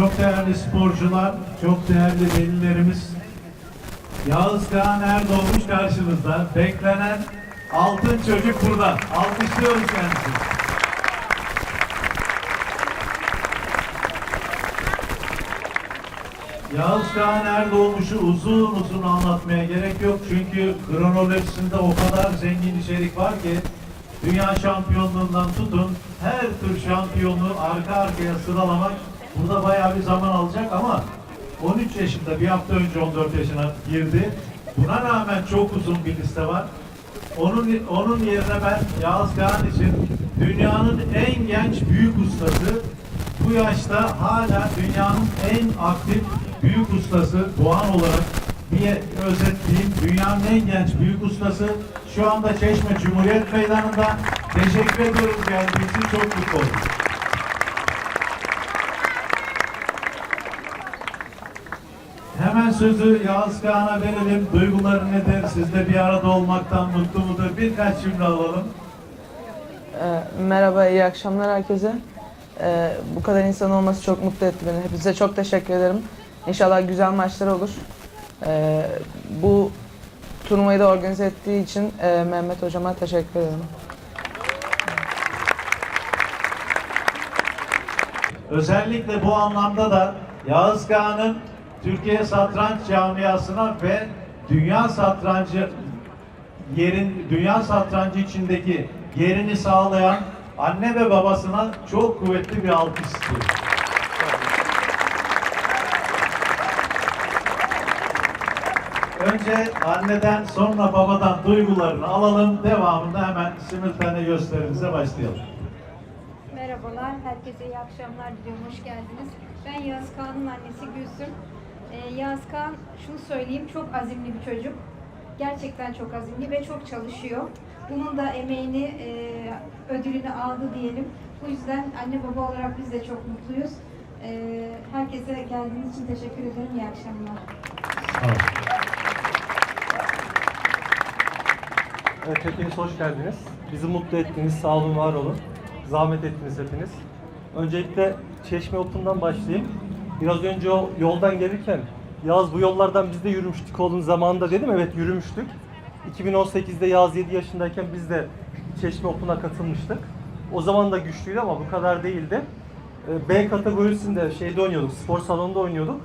çok değerli sporcular, çok değerli velilerimiz. Yağız Kağan Erdoğmuş karşınızda. Beklenen altın çocuk burada. Alkışlıyoruz kendisini. Yağız Kağan Erdoğmuş'u uzun uzun anlatmaya gerek yok. Çünkü kronolojisinde o kadar zengin içerik var ki dünya şampiyonluğundan tutun her tür şampiyonluğu arka arkaya sıralamak burada bayağı bir zaman alacak ama 13 yaşında bir hafta önce 14 yaşına girdi. Buna rağmen çok uzun bir liste var. Onun onun yerine ben Yağız Kağan için dünyanın en genç büyük ustası bu yaşta hala dünyanın en aktif büyük ustası puan olarak bir özetleyeyim. Dünyanın en genç büyük ustası şu anda Çeşme Cumhuriyet Meydanı'nda. Teşekkür ediyoruz geldiği için çok mutlu oldum. Hemen sözü Yağız Kağan'a verelim. Duyguları nedir? Sizde bir arada olmaktan mutlu mudur? Birkaç cümle alalım. Ee, merhaba, iyi akşamlar herkese. Ee, bu kadar insan olması çok mutlu etti beni. Hepinize çok teşekkür ederim. İnşallah güzel maçlar olur. Ee, bu turnuvayı da organize ettiği için e, Mehmet Hocama teşekkür ederim. Özellikle bu anlamda da Yağız Kağan'ın Türkiye satranç camiasına ve dünya satrancı yerin dünya satrancı içindeki yerini sağlayan anne ve babasına çok kuvvetli bir alkış istiyorum. Önce anneden sonra babadan duygularını alalım. Devamında hemen simultane gösterimize başlayalım. Merhabalar, herkese iyi akşamlar diliyorum, hoş geldiniz. Ben Yağız Kağan'ın annesi Gülsüm. Ee, Yağız Kağan, şunu söyleyeyim, çok azimli bir çocuk. Gerçekten çok azimli ve çok çalışıyor. Bunun da emeğini, e, ödülünü aldı diyelim. Bu yüzden anne baba olarak biz de çok mutluyuz. Ee, herkese geldiğiniz için teşekkür ederim, iyi akşamlar. Evet, hepiniz hoş geldiniz. Bizi mutlu ettiniz, sağ olun, var olun. Zahmet ettiniz hepiniz. Öncelikle Çeşme Open'dan başlayayım. Biraz önce o yoldan gelirken, Yaz bu yollardan biz de yürümüştük oğlum zamanında dedim. Evet yürümüştük. 2018'de Yaz 7 yaşındayken biz de Çeşme Open'a katılmıştık. O zaman da güçlüydü ama bu kadar değildi. Ee, B kategorisinde şeyde oynuyorduk, spor salonunda oynuyorduk.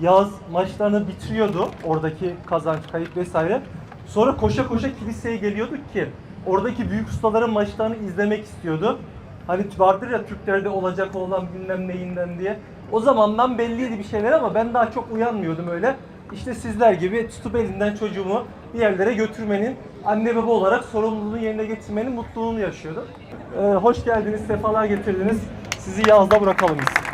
Yaz maçlarını bitiriyordu. Oradaki kazanç, kayıp vesaire. Sonra koşa koşa kiliseye geliyorduk ki oradaki büyük ustaların maçlarını izlemek istiyordu. Hani vardır ya Türklerde olacak olan bilmem neyinden diye. O zamandan belliydi bir şeyler ama ben daha çok uyanmıyordum öyle. İşte sizler gibi tutup elinden çocuğumu bir yerlere götürmenin, anne baba olarak sorumluluğunu yerine getirmenin mutluluğunu yaşıyordum. Ee, hoş geldiniz, sefalar getirdiniz. Sizi yazda bırakalım biz.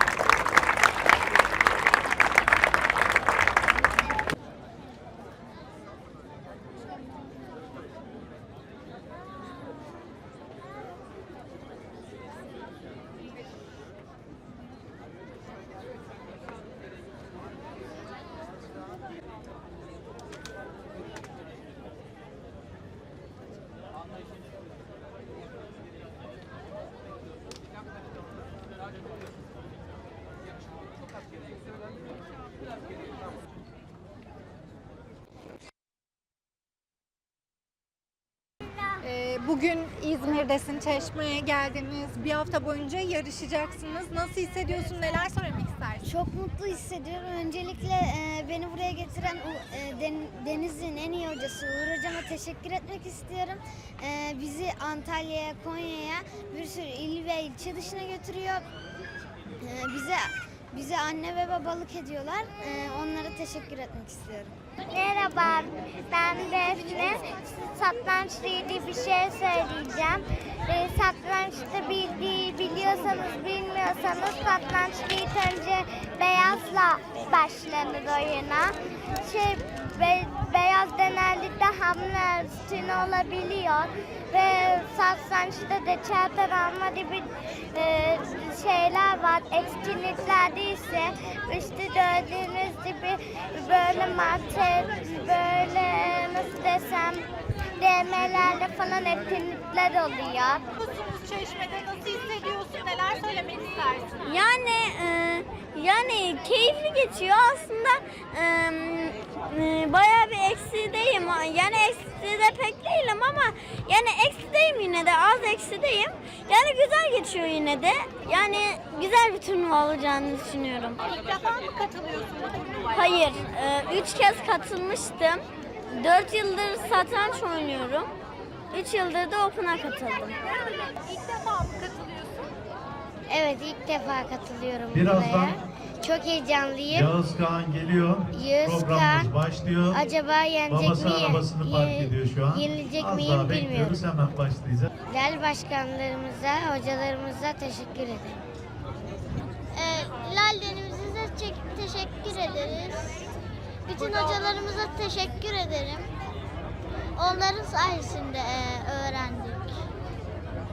Ee, Bugün İzmir'desin, Çeşme'ye geldiniz. Bir hafta boyunca yarışacaksınız. Nasıl hissediyorsun? Neler söylemek istersin? Çok mutlu hissediyorum. Öncelikle e, beni buraya getiren e, Den- Deniz'in en iyi hocası Uğur Hocam'a teşekkür etmek istiyorum. E, bizi Antalya'ya, Konya'ya bir sürü il ve ilçe dışına götürüyor. E, bize bize anne ve babalık ediyorlar. E, onlara teşekkür etmek istiyorum. Merhaba, ben Defne. Satrançla ilgili bir şey söyleyeceğim. Ee, satrançta bildiği biliyorsanız bilmiyorsanız satrançta ilk önce beyazla başlanır oyuna. Şey, be- beyaz genellikle hamle üstüne olabiliyor ve satrançta da çağatır alma gibi e, şeyler var. Etkinliklerde ise üstü gördüğünüz gibi böyle mate, böyle nasıl desem DM'lerle falan etkinlikler oluyor. Musunuz Çeşme'de? Nasıl hissediyorsun? Neler söylemek istersin? Yani keyifli geçiyor aslında e, e, bayağı bir eksideyim. Yani ekside pek değilim ama yani eksideyim yine de az eksideyim. Yani güzel geçiyor yine de. Yani güzel bir turnuva olacağını düşünüyorum. İlk defa mı katılıyorsun? Hayır, e, üç kez katılmıştım. Dört yıldır satranç oynuyorum. Üç yıldır da Open'a katıldım. İlk defa mı katılıyorsun? Evet ilk defa katılıyorum Birazdan buraya. Çok heyecanlıyım. Yağız Kağan geliyor. Yağız Programımız Kağan, başlıyor. Acaba yenecek Babası mi? arabasını park Ye- ediyor şu an. Yenilecek Az miyim daha bilmiyorum. bekliyoruz hemen başlayacak. Değerli başkanlarımıza, hocalarımıza teşekkür ederim. Lal Deniz'e teşekkür ederiz. Bütün hocalarımıza teşekkür ederim. Onların sayesinde öğrendik.